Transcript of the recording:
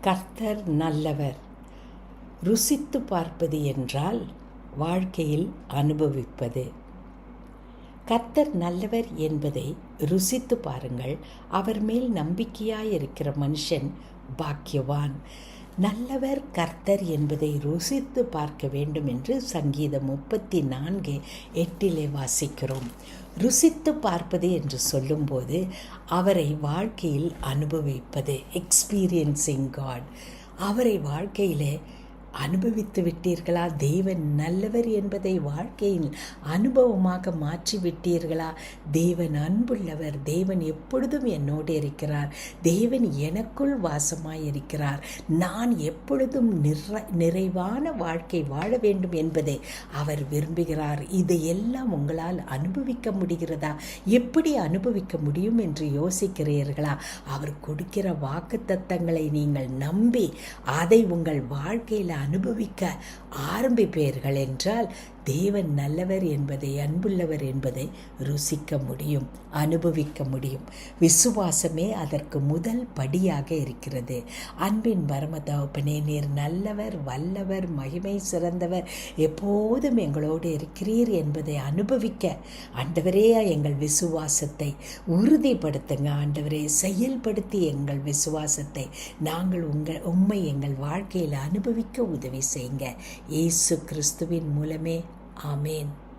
கர்த்தர் நல்லவர். ருசித்து பார்ப்பது என்றால் வாழ்க்கையில் அனுபவிப்பது. கர்த்தர் நல்லவர் என்பதை ருசித்து பாருங்கள். அவர் மேல் நம்பிக்கையாயிருக்கிற மனுஷன் பாக்கியவான். நல்லவர் கர்த்தர் என்பதை ருசித்து பார்க்க வேண்டும் என்று சங்கீதம் முப்பத்தி நான்கு எட்டிலே வாசிக்கிறோம். ருசித்து பார்ப்பது என்று சொல்லும்போது அவரை வாழ்க்கையில் அனுபவிப்பது. எக்ஸ்பீரியன்சிங் காட் அவரை வாழ்க்கையிலே அனுபவித்து விட்டீர்களா? தேவன் நல்லவர் என்பதை வாழ்க்கையில் அனுபவமாக மாற்றி விட்டீர்களா? தேவன் அன்புள்ளவர் தேவன் எப்பொழுதும் என்னோடு இருக்கிறார். தேவன் எனக்குள் வாசமாய் இருக்கிறார். நான் எப்பொழுதும் நிறை நிறைவான வாழ்க்கை வாழ வேண்டும் என்பதை அவர் விரும்புகிறார். இதையெல்லாம் உங்களால் அனுபவிக்க முடிகிறதா? எப்படி அனுபவிக்க முடியும் என்று யோசிக்கிறீர்களா? அவர் கொடுக்கிற வாக்கு தத்தங்களை நீங்கள் நம்பி அதை உங்கள் வாழ்க்கையில் அனுபவிக்க ஆரம்பிப்பீர்கள் என்றால் தேவன் நல்லவர் என்பதை அன்புள்ளவர் என்பதை ருசிக்க முடியும் அனுபவிக்க முடியும். விசுவாசமே அதற்கு முதல் படியாக இருக்கிறது. அன்பின் பரமதகப்பனே நீர் நல்லவர் வல்லவர் மகிமை சிறந்தவர் எப்போதும் எங்களோடு இருக்கிறீர் என்பதை அனுபவிக்க ஆண்டவரே எங்கள் விசுவாசத்தை உறுதிப்படுத்துங்க. ஆண்டவரே செயல்படுத்தி எங்கள் விசுவாசத்தை நாங்கள் உங்கள் உண்மை எங்கள் வாழ்க்கையில் அனுபவிக்க உதவி செய்யுங்க. இயேசு கிறிஸ்துவின் மூலமே Amen.